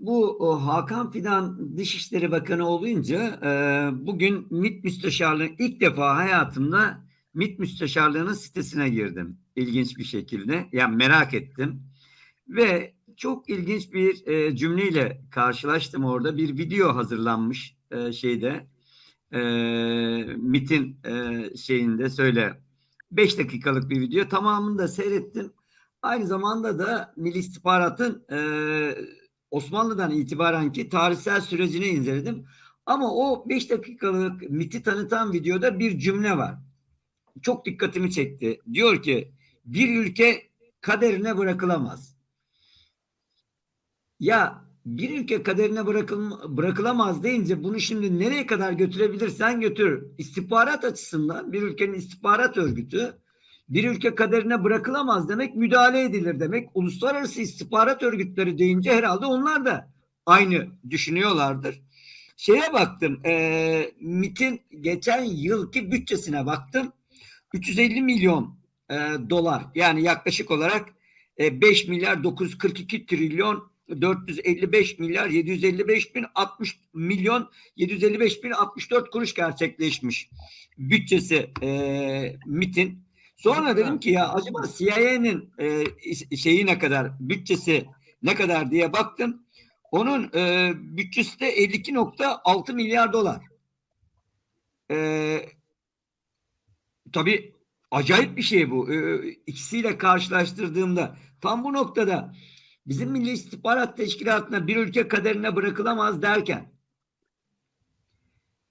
Bu Hakan Fidan Dışişleri Bakanı olunca e, bugün MİT Müsteşarlığı ilk defa hayatımda MİT Müsteşarlığı'nın sitesine girdim. İlginç bir şekilde. Yani merak ettim. Ve çok ilginç bir e, cümleyle karşılaştım orada. Bir video hazırlanmış e, şeyde. E, MİT'in e, şeyinde söyle. 5 dakikalık bir video. Tamamını da seyrettim. Aynı zamanda da Milli İstihbarat'ın e, Osmanlı'dan itibaren ki tarihsel sürecini inceledim. Ama o 5 dakikalık MIT'i tanıtan videoda bir cümle var. Çok dikkatimi çekti. Diyor ki bir ülke kaderine bırakılamaz. Ya bir ülke kaderine bırakıl bırakılamaz deyince bunu şimdi nereye kadar götürebilirsen götür. İstihbarat açısından bir ülkenin istihbarat örgütü bir ülke kaderine bırakılamaz demek müdahale edilir demek. Uluslararası istihbarat örgütleri deyince herhalde onlar da aynı düşünüyorlardır. Şeye baktım, e, MIT'in geçen yılki bütçesine baktım. 350 milyon e, dolar yani yaklaşık olarak e, 5 milyar 942 trilyon 455 milyar 755 bin 60 milyon 755 bin 64 kuruş gerçekleşmiş bütçesi e, MIT'in. Sonra dedim ki ya acaba CIA'nin e, şeyi ne kadar, bütçesi ne kadar diye baktım. Onun e, bütçesi de 52.6 milyar dolar. E, tabii acayip bir şey bu. E, ikisiyle karşılaştırdığımda tam bu noktada bizim Milli İstihbarat Teşkilatı'na bir ülke kaderine bırakılamaz derken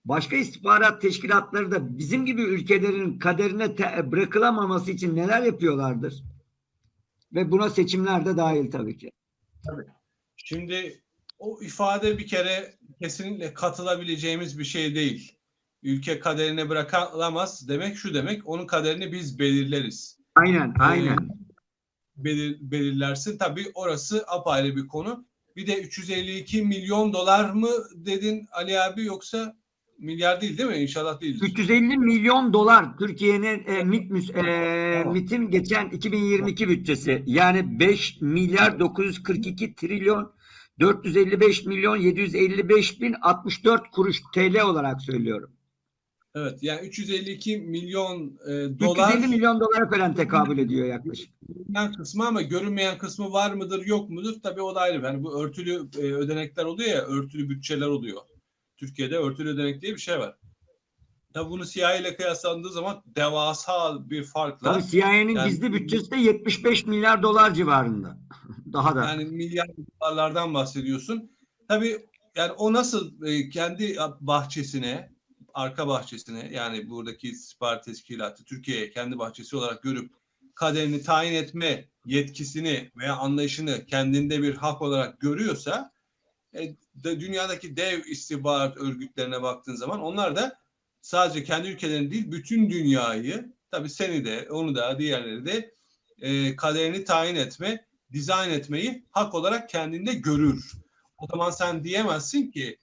başka istihbarat teşkilatları da bizim gibi ülkelerin kaderine bırakılamaması için neler yapıyorlardır? Ve buna seçimler de dahil tabii ki. Şimdi o ifade bir kere kesinlikle katılabileceğimiz bir şey değil. Ülke kaderine bırakılamaz demek şu demek, onun kaderini biz belirleriz. Aynen, aynen. Belir, belirlersin. Tabii orası apayrı bir konu. Bir de 352 milyon dolar mı dedin Ali abi yoksa milyar değil değil mi? İnşallah değil. 350 milyon dolar Türkiye'nin e, MİT, e. MİT'in geçen 2022 bütçesi. Yani 5 milyar 942 trilyon 455 milyon 755 bin 64 kuruş TL olarak söylüyorum. Evet yani 352 milyon e, dolar 350 milyon dolara falan tekabül ediyor yaklaşık. görünmeyen kısmı ama görünmeyen kısmı var mıdır yok mudur tabii o da ayrı. Yani bu örtülü e, ödenekler oluyor ya örtülü bütçeler oluyor. Türkiye'de örtülü ödenek diye bir şey var. Tabii bunu CIA ile kıyaslandığı zaman devasa bir farkla Tabii CIA'nin Yani- gizli bütçesi de 75 milyar dolar civarında. Daha da. yani milyar dolarlardan bahsediyorsun. Tabii yani o nasıl e, kendi bahçesine arka bahçesine yani buradaki istihbarat teşkilatı Türkiye'ye kendi bahçesi olarak görüp kaderini tayin etme yetkisini veya anlayışını kendinde bir hak olarak görüyorsa dünyadaki dev istihbarat örgütlerine baktığın zaman onlar da sadece kendi ülkelerini değil bütün dünyayı tabii seni de onu da diğerleri de e, kaderini tayin etme, dizayn etmeyi hak olarak kendinde görür. O zaman sen diyemezsin ki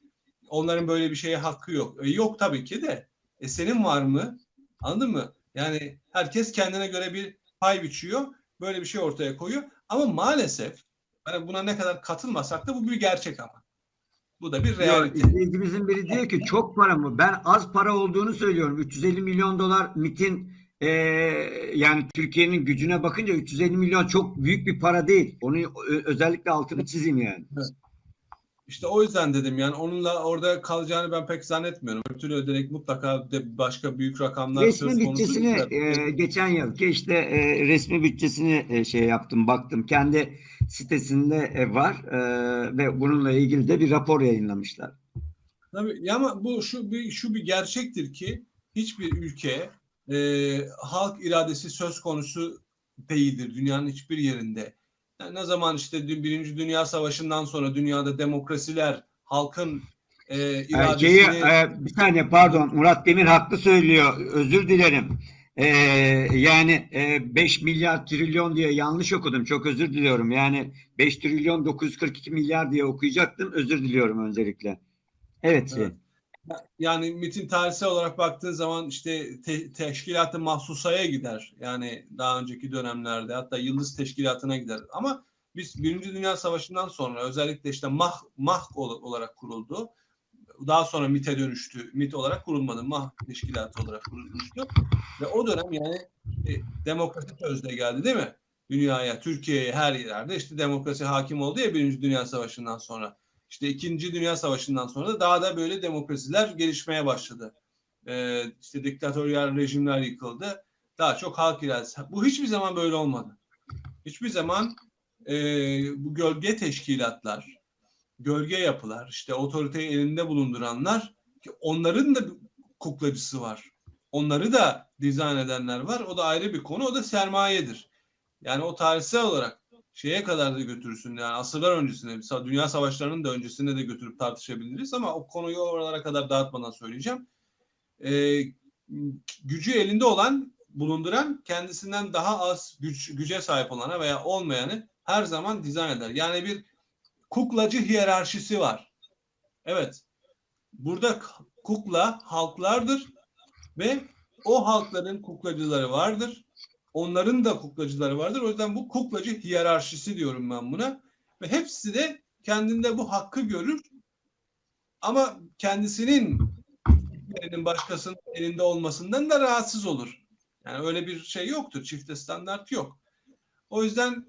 onların böyle bir şeye hakkı yok. E, yok tabii ki de. E, senin var mı? Anladın mı? Yani herkes kendine göre bir pay biçiyor. Böyle bir şey ortaya koyuyor. Ama maalesef hani buna ne kadar katılmasak da bu bir gerçek ama. Bu da bir realite. izleyicimizin biri diyor ki çok para mı? Ben az para olduğunu söylüyorum. 350 milyon dolar MIT'in e, yani Türkiye'nin gücüne bakınca 350 milyon çok büyük bir para değil. Onu özellikle altını çizeyim yani. İşte o yüzden dedim yani onunla orada kalacağını ben pek zannetmiyorum. Örtülü ödenek mutlaka de başka büyük rakamlar Resmi söz konusu. bütçesini e, geçen yılki işte e, resmi bütçesini e, şey yaptım baktım. Kendi sitesinde e, var e, ve bununla ilgili de bir rapor yayınlamışlar. Tabii ama bu şu bir şu bir gerçektir ki hiçbir ülke e, halk iradesi söz konusu değildir dünyanın hiçbir yerinde. Ne zaman işte Birinci Dünya Savaşı'ndan sonra dünyada demokrasiler halkın e, Şeyi, iradesini e, bir saniye pardon Murat Demir haklı söylüyor. Özür dilerim. E, yani e, 5 milyar trilyon diye yanlış okudum. Çok özür diliyorum. Yani 5 trilyon 942 milyar diye okuyacaktım. Özür diliyorum öncelikle. Evet. Evet. Yani MIT'in tarihsel olarak baktığın zaman işte te- teşkilat-ı mahsusaya gider. Yani daha önceki dönemlerde hatta yıldız teşkilatına gider. Ama biz Birinci Dünya Savaşı'ndan sonra özellikle işte MAH, MAH ol- olarak kuruldu. Daha sonra MIT'e dönüştü. MIT olarak kurulmadı. MAH teşkilatı olarak kurulmuştu. Ve o dönem yani e, demokrasi sözde geldi değil mi? Dünyaya, Türkiye'ye her yerde işte demokrasi hakim oldu ya Birinci Dünya Savaşı'ndan sonra. İşte İkinci Dünya Savaşı'ndan sonra da daha da böyle demokrasiler gelişmeye başladı. Ee, işte diktatöryal rejimler yıkıldı. Daha çok halk iradesi. Bu hiçbir zaman böyle olmadı. Hiçbir zaman e, bu gölge teşkilatlar, gölge yapılar, işte otoriteyi elinde bulunduranlar ki onların da kuklacısı var. Onları da dizayn edenler var. O da ayrı bir konu. O da sermayedir. Yani o tarihsel olarak şeye kadar da götürürsün. Yani asırlar öncesinde, mesela dünya savaşlarının da öncesinde de götürüp tartışabiliriz ama o konuyu oralara kadar dağıtmadan söyleyeceğim. Ee, gücü elinde olan, bulunduran kendisinden daha az güç, güce sahip olana veya olmayanı her zaman dizayn eder. Yani bir kuklacı hiyerarşisi var. Evet. Burada kukla halklardır ve o halkların kuklacıları vardır. Onların da kuklacıları vardır. O yüzden bu kuklacı hiyerarşisi diyorum ben buna. Ve hepsi de kendinde bu hakkı görür. Ama kendisinin birinin başkasının elinde olmasından da rahatsız olur. Yani öyle bir şey yoktur. Çifte standart yok. O yüzden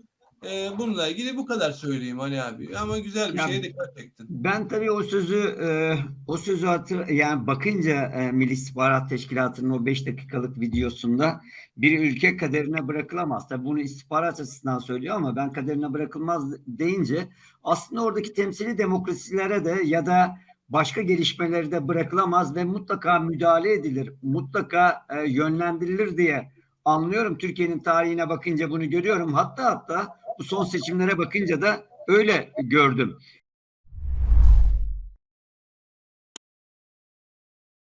e, bununla ilgili bu kadar söyleyeyim Ali abi. Ama güzel bir Ya- şeye dikkat çektin. Ben tabii o sözü e, o sözü hatır yani bakınca e, Milli İstihbarat Teşkilatı'nın o 5 dakikalık videosunda bir ülke kaderine bırakılamaz. Tabii bunu istihbarat açısından söylüyor ama ben kaderine bırakılmaz deyince aslında oradaki temsili demokrasilere de ya da başka gelişmeleri de bırakılamaz ve mutlaka müdahale edilir. Mutlaka e, yönlendirilir diye anlıyorum. Türkiye'nin tarihine bakınca bunu görüyorum. Hatta hatta bu son seçimlere bakınca da öyle gördüm.